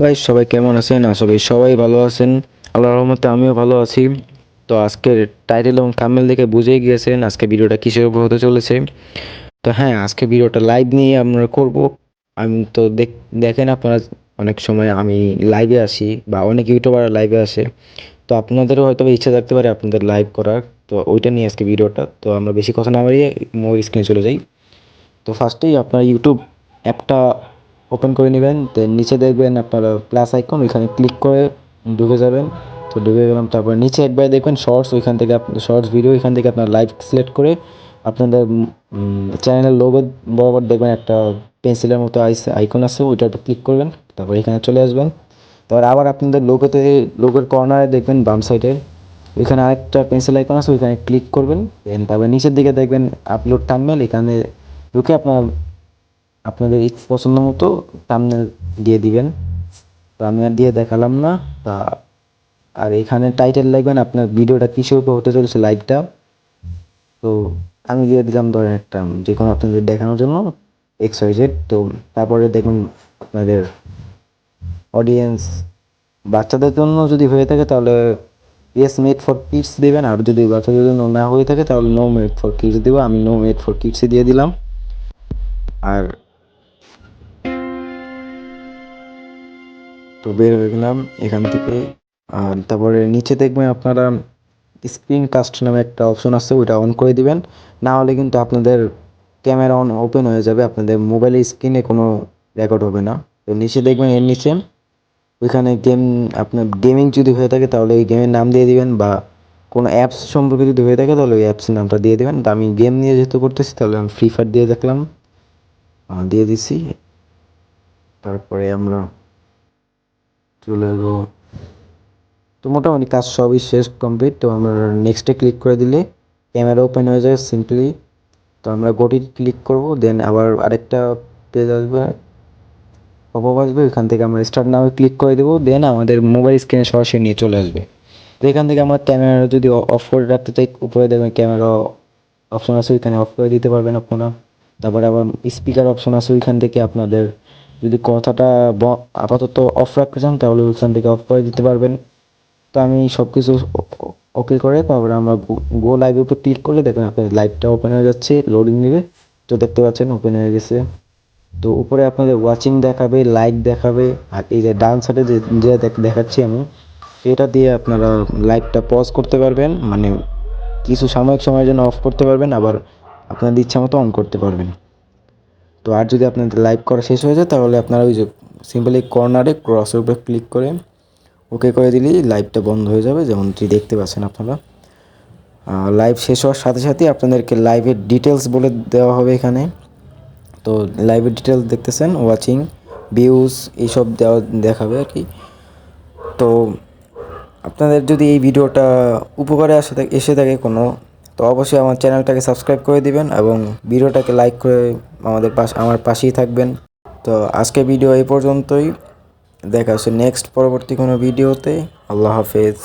ভাই সবাই কেমন আছেন? আশা করি সবাই ভালো আছেন। আল্লাহর রহমতে আমিও ভালো আছি। তো আজকের টাইটেল এবং থাম্বনেল দেখে বুঝেই গিয়েছেন আজকে ভিডিওটা কিসের উপর হতে চলেছে। তো হ্যাঁ আজকে ভিডিওটা লাইভ নিয়ে আমরা করব। আমি তো দেখ দেখেন আপনারা, অনেক সময় আমি লাইভে আসি বা অনেক ইউটিউবার লাইভে আসে। তো আপনাদেরও হয়তো ইচ্ছা থাকতে পারে আপনাদের লাইভ করার। তো ওইটা নিয়ে আজকে ভিডিওটা। তো আমরা বেশি কথা না বাড়িয়ে মোবাইল স্ক্রিনে চলে যাই। তো ফার্স্টেই আপনার ইউটিউব অ্যাপটা ওপেন করে নেবেন দেন নিচে দেখবেন আপনারা প্লাস আইকন ওইখানে ক্লিক করে ঢুকে যাবেন। তো ঢুকে গেলাম, তারপর নিচে একবার দেখবেন শর্টস ওইখান থেকে শর্টস ভিডিও এখান থেকে আপনার লাইভ সিলেক্ট করে আপনাদের চ্যানেলের লোগো বরাবর দেখবেন একটা পেন্সিলের মতো আইকন আছে উপর ক্লিক করবেন, তারপর এখানে চলে আসবেন। তারপর আবার আপনাদের লোগোতে লোগোর কর্নারে দেখবেন বাম সাইডে ওইখানে আরেকটা পেন্সিল আইকন আছে, ওইখানে ক্লিক করবেন দেন তারপর নিচের দিকে দেখবেন আপলোড থাম্বনেল এখানে ঢুকে আপনার আপনাদের পছন্দ মতো থাম্বনেল দিয়ে দিবেন। তো আমি আর দিয়ে দেখালাম না, তা আর এখানে টাইটেল লাগবেন আপনার ভিডিওটা কিসের উপর হতে চলেছে লাইভটা তো আমি দিয়ে দিলাম ধরেন একটা, যে কোনো আপনাদের দেখানোর জন্য এক্স ওয়াই জেড তো তারপরে দেখুন আপনাদের অডিয়েন্স বাচ্চাদের জন্য যদি হয়ে থাকে তাহলে ইয়েস মেড ফর কিডস দেবেন, আর যদি বাচ্চাদের জন্য না হয়ে থাকে তাহলে নো মেড ফর কিডস দেবো। আমি নো মেড ফর কিডসই দিয়ে দিলাম। আর তো বের হয়ে গেলাম এখান থেকে। আর তারপরে নিচে দেখবেন আপনারা স্ক্রিন কাস্ট নামে একটা অপশন আছে, ওইটা অন করে দিবেন। না হলে কিন্তু আপনাদের ক্যামেরা অন ওপেন হয়ে যাবে, আপনাদের মোবাইলের স্ক্রিনে কোনো রেকর্ড হবে না। তো নিচে দেখবেন এর নিচে, ওইখানে গেম আপনার গেমিং যদি হয়ে থাকে তাহলে এই গেমের নাম দিয়ে দিবেন বা কোনো অ্যাপস সম্পর্কে যদি হয়ে থাকে তাহলে ওই অ্যাপসের নামটা দিয়ে দেবেন। তো আমি গেম নিয়ে যেহেতু করতেছি, তাহলে আমি ফ্রি ফায়ার দিয়ে দেখলাম। দিয়ে দিছি। তারপরে আমরা চলে যাব। তো মোটামুটি কাজ সবই শেষ কমপ্লিট তো আমরা নেক্সটে ক্লিক করে দিলে ক্যামেরা ওপেন হয়ে যায় সিম্পলি তো আমরা গোটি ক্লিক করব দেন আবার আরেকটা পেজ আসবে পপ আসবে, ওইখান থেকে আমরা স্টার্ট নামে ক্লিক করে দেবো দেন আমাদের মোবাইল স্ক্রিনে সরাসরি নিয়ে চলে আসবে। তো এখান থেকে আমরা ক্যামেরা যদি অফ করে রাখতে চাই, উপরে দেখবেন ক্যামেরা অপশন আছে, ওইখানে অফ করে দিতে পারবেন আপনারা। তারপরে আবার স্পিকার অপশন আছে, ওইখান থেকে আপনাদের যদি কথাটা আপাতত অফ রাখতে চান তাহলে ওইখান থেকে অফ করে দিতে পারবেন। তো আমি সব কিছু ওকে করে তারপরে আমরা গো লাইভের উপর ক্লিক করলে দেখবেন আপনার লাইভটা ওপেন হয়ে যাচ্ছে লোডিং নেবে। তো দেখতে পাচ্ছেন ওপেন হয়ে গেছে। তো উপরে আপনাদের ওয়াচিং দেখাবে লাইক দেখাবে, আর এই যে ডান সাইডে যে যে দেখ- দেখাচ্ছি আমি, এটা দিয়ে আপনারা লাইভটা পজ করতে পারবেন। মানে কিছু সাময়িক সময়ের জন্য অফ করতে পারবেন, আবার আপনাদের ইচ্ছা মতো অন করতে পারবেন। তো আর যদি আপনাদের লাইভ করা শেষ হয়ে যায়, তাহলে আপনারা ওই যে সিম্পলি কর্নারে ক্রসের উপরে ক্লিক করে ওকে করে দিলেই লাইভটা বন্ধ হয়ে যাবে। যেমনটি দেখতে পাচ্ছেন আপনারা। লাইভ শেষ হওয়ার সাথে সাথেই আপনাদেরকে লাইভের ডিটেলস বলে দেওয়া হবে এখানে। তো লাইভের ডিটেলস দেখতেছেন ওয়াচিং ভিউজ এইসব দেওয়া দেখাবে আর কি। তো আপনাদের যদি এই ভিডিওটা উপকারে আসে, এসে থাকে কোনো তো অবশ্যই আমার চ্যানেলটাকে সাবস্ক্রাইব করে দিবেন এবং ভিডিওটাকে লাইক করে আমাদের পাশ আমার পাশেই থাকবেন। তো আজকে ভিডিও এই পর্যন্তই। দেখা হচ্ছে নেক্সট পরবর্তী কোনো ভিডিওতে। আল্লাহ হাফেজ।